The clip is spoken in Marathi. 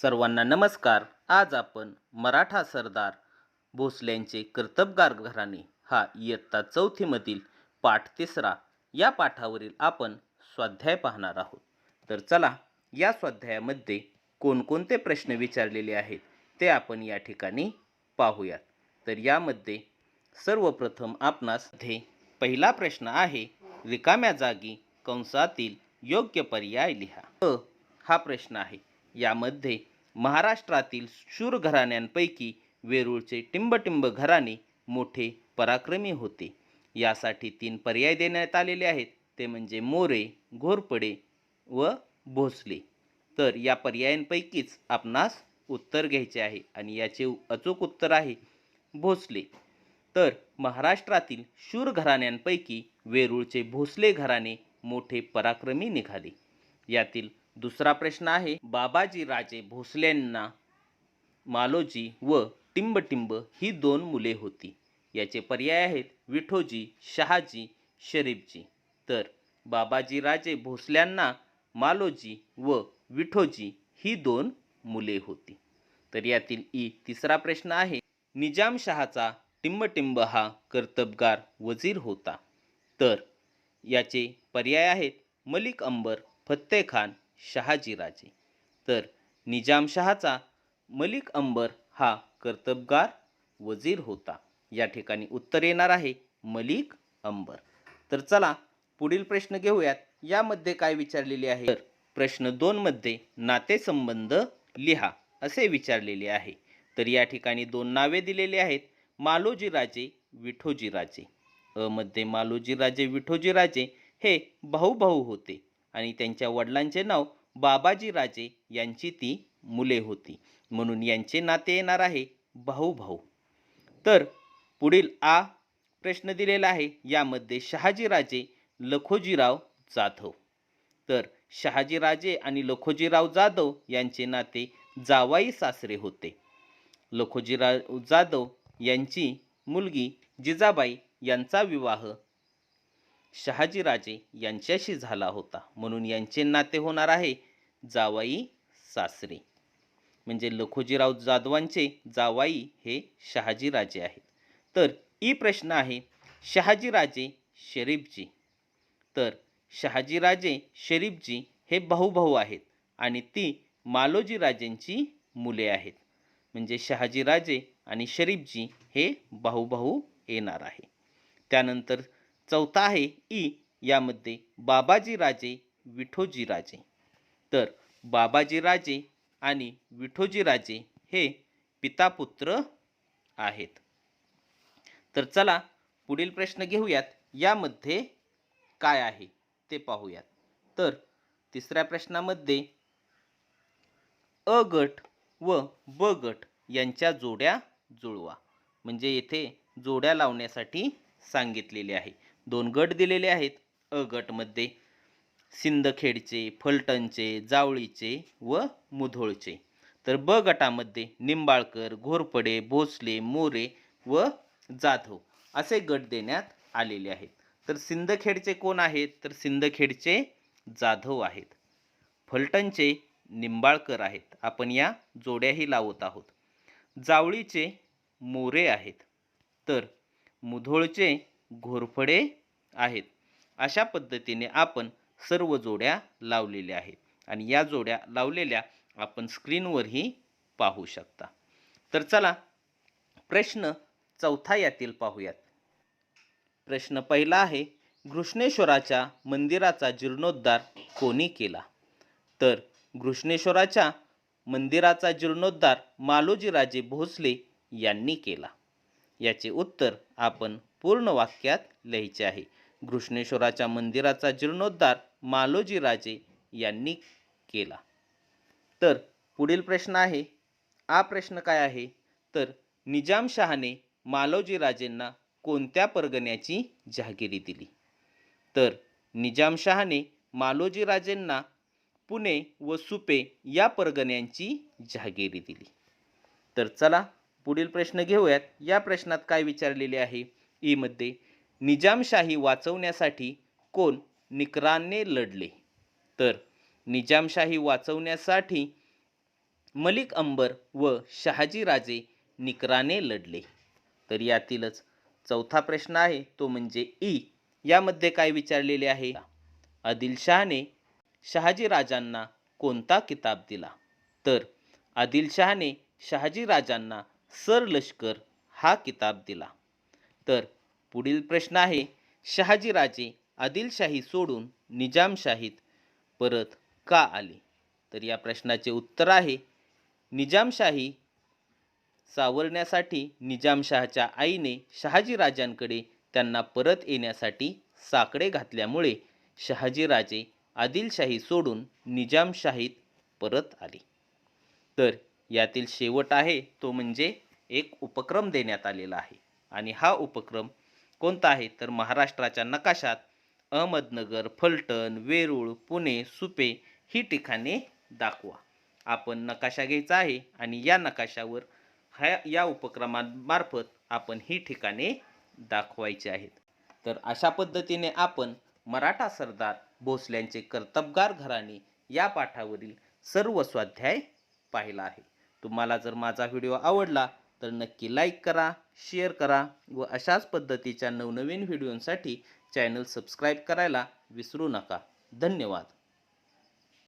सर्वांना नमस्कार. आज आपण मराठा सरदार भोसल्यांचे कर्तबगार घराणे हा इयत्ता चौथीमधील पाठ तिसरा या पाठावरील आपण स्वाध्याय पाहणार आहोत. तर चला या स्वाध्यायामध्ये कोणकोणते प्रश्न विचारलेले आहेत ते आपण या ठिकाणी पाहूयात. तर यामध्ये सर्वप्रथम आपणास हे पहिला प्रश्न आहे रिकाम्या जागी कंसातील योग्य पर्याय लिहा. अ हा प्रश्न आहे. यामध्ये महाराष्ट्रातील शूर घराण्यांपैकी वेरूळचे टिंबटिंब घराणे मोठे पराक्रमी होते. यासाठी तीन पर्याय देण्यात आलेले आहेत. ते म्हणजे मोरे घोरपडे व भोसले. तर या पर्यायांपैकीच आपणास उत्तर घ्यायचे आहे आणि याचे अचूक उत्तर आहे भोसले. तर महाराष्ट्रातील शूर घराण्यांपैकी वेरूळचे भोसले घराणे मोठे पराक्रमी निघाले. यातील दुसरा प्रश्न आहे बाबाजी राजे भोसल्यांना मालोजी व टिंबटिंब ही दोन मुले होती. याचे पर्याय आहेत विठोजी शहाजी शरीफजी. तर बाबाजी राजे भोसल्यांना मालोजी व विठोजी ही दोन मुले होती. तर यातील ई तिसरा प्रश्न आहे निजामशहाचा टिंबटिंब हा कर्तबगार वजीर होता. तर याचे पर्याय आहेत मलिक अंबर फत्ते खान शहाजीराजे. तर निजामशहाचा मलिक अंबर हा कर्तबगार वजीर होता. या ठिकाणी उत्तर येणार आहे मलिक अंबर. तर चला पुढील प्रश्न घेऊयात. यामध्ये काय विचारलेले आहे? तर प्रश्न दोनमध्ये नातेसंबंध लिहा असे विचारलेले आहे. तर या ठिकाणी दोन नावे दिलेली आहेत. मालोजी राजे विठोजी राजे अ मध्ये मालोजी राजे विठोजी राजे हे भाऊ भाऊ होते. आणि त्यांच्या वडिलांचे नाव बाबाजी राजे यांची ती मुले होती. म्हणून यांचे नाते येणार आहे भाऊ भाऊ. तर पुढील आ प्रश्न दिलेला आहे. यामध्ये शहाजीराजे लखोजीराव जाधव. तर शहाजीराजे आणि लखोजीराव जाधव यांचे नाते जावाई सासरे होते. लखोजीराव जाधव यांची मुलगी जिजाबाई यांचा विवाह शहाजीराजे यांच्याशी झाला होता. म्हणून यांचे नाते होणार आहे जावाई सासरे. म्हणजे लखोजीराव जाधवांचे जावाई हे शहाजीराजे आहेत. तर ई प्रश्न आहे शहाजीराजे शरीफजी. तर शहाजीराजे शरीफजी हे भाऊभाऊ आहेत आणि ती मालोजी राजेंची मुले आहेत. म्हणजे शहाजीराजे आणि शरीफजी हे भाऊभाऊ येणार आहे. त्यानंतर चौथा आहे ई. यामध्ये बाबाजी राजे विठोजी राजे. तर बाबाजी राजे आणि विठोजी राजे हे पितापुत्र आहेत. तर चला पुढील प्रश्न घेऊयात. यामध्ये काय आहे ते पाहूयात. तर तिसऱ्या प्रश्नामध्ये अ गट व ब गट यांच्या जोड्या जुळवा. म्हणजे येथे जोड्या लावण्यासाठी सांगितलेले आहे. दोन गट दिलेले आहेत अ गटमध्ये सिंदखेडचे फलटणचे जावळीचे व मुधोळचे. तर ब गटामध्ये निंबाळकर घोरपडे भोसले मोरे व जाधव असे गट देण्यात आलेले आहेत. तर सिंदखेडचे कोण आहेत? तर सिंदखेडचे जाधव आहेत. फलटणचे निंबाळकर आहेत. आपण या जोड्याही लावत आहोत. जावळीचे मोरे आहेत. तर मुधोळचे घोरफडे आहेत. अशा पद्धतीने आपण सर्व जोड्या लावलेल्या आहेत. आणि या जोड्या लावलेल्या आपण स्क्रीनवरही पाहू शकता. तर चला प्रश्न चौथा यातील पाहूयात. प्रश्न पहिला आहे घृष्णेश्वराच्या मंदिराचा जीर्णोद्धार कोणी केला? तर घृष्णेश्वराच्या मंदिराचा जीर्णोद्धार मालोजीराजे भोसले यांनी केला. याचे उत्तर आपण पूर्ण वाक्यात लिहायचे आहे. घृष्णेश्वराच्या मंदिराचा जीर्णोद्धार मालोजीराजे यांनी केला. तर पुढील प्रश्न आहे. हा प्रश्न काय आहे? तर निजामशहाने मालोजीराजेंना कोणत्या परगण्याची जहागिरी दिली? तर निजामशहाने मालोजीराजेंना पुणे व सुपे या परगण्यांची जहागिरी दिली. तर चला पुढील प्रश्न घेऊयात. या प्रश्नात काय विचारलेले आहे? ईमध्ये निजामशाही वाचवण्यासाठी कोण निकराने लढले? तर निजामशाही वाचवण्यासाठी मलिक अंबर व शहाजीराजे निकराने लढले. तर यातीलच चौथा प्रश्न आहे तो म्हणजे ई. यामध्ये काय विचारलेले आहे? आदिलशहाने शहाजी राजांना कोणता किताब दिला? तर आदिलशहाने शहाजी राजांना सर लष्कर हा किताब दिला. तर पुढील प्रश्न आहे शहाजीराजे आदिलशाही सोडून निजामशाहीत परत का आले? तर या प्रश्नाचे उत्तर आहे निजामशाही सावरण्यासाठी निजामशहाच्या आईने शहाजी राजांकडे त्यांना परत येण्यासाठी साकडे घातल्यामुळे शहाजीराजे आदिलशाही सोडून निजामशाहीत परत आले. तर यातील शेवट आहे तो म्हणजे एक उपक्रम देण्यात आलेला आहे. आणि हा उपक्रम कोणता आहे? तर महाराष्ट्राच्या नकाशात अहमदनगर फलटण वेरूळ पुणे सुपे ही ठिकाणे दाखवा. आपण नकाशा घ्यायचा आहे आणि या नकाशावर ह्या या उपक्रमामार्फत आपण ही ठिकाणे दाखवायची आहेत. तर अशा पद्धतीने आपण मराठा सरदार भोसल्यांचे कर्तबगार घराणे या पाठावरील सर्व स्वाध्याय पाहिला आहे. तुम्हाला जर माझा व्हिडिओ आवडला तर नक्की लाईक करा शेअर करा व अशाच पद्धतीच्या नवनवीन व्हिडिओंसाठी चॅनल सबस्क्राईब करायला विसरू नका. धन्यवाद.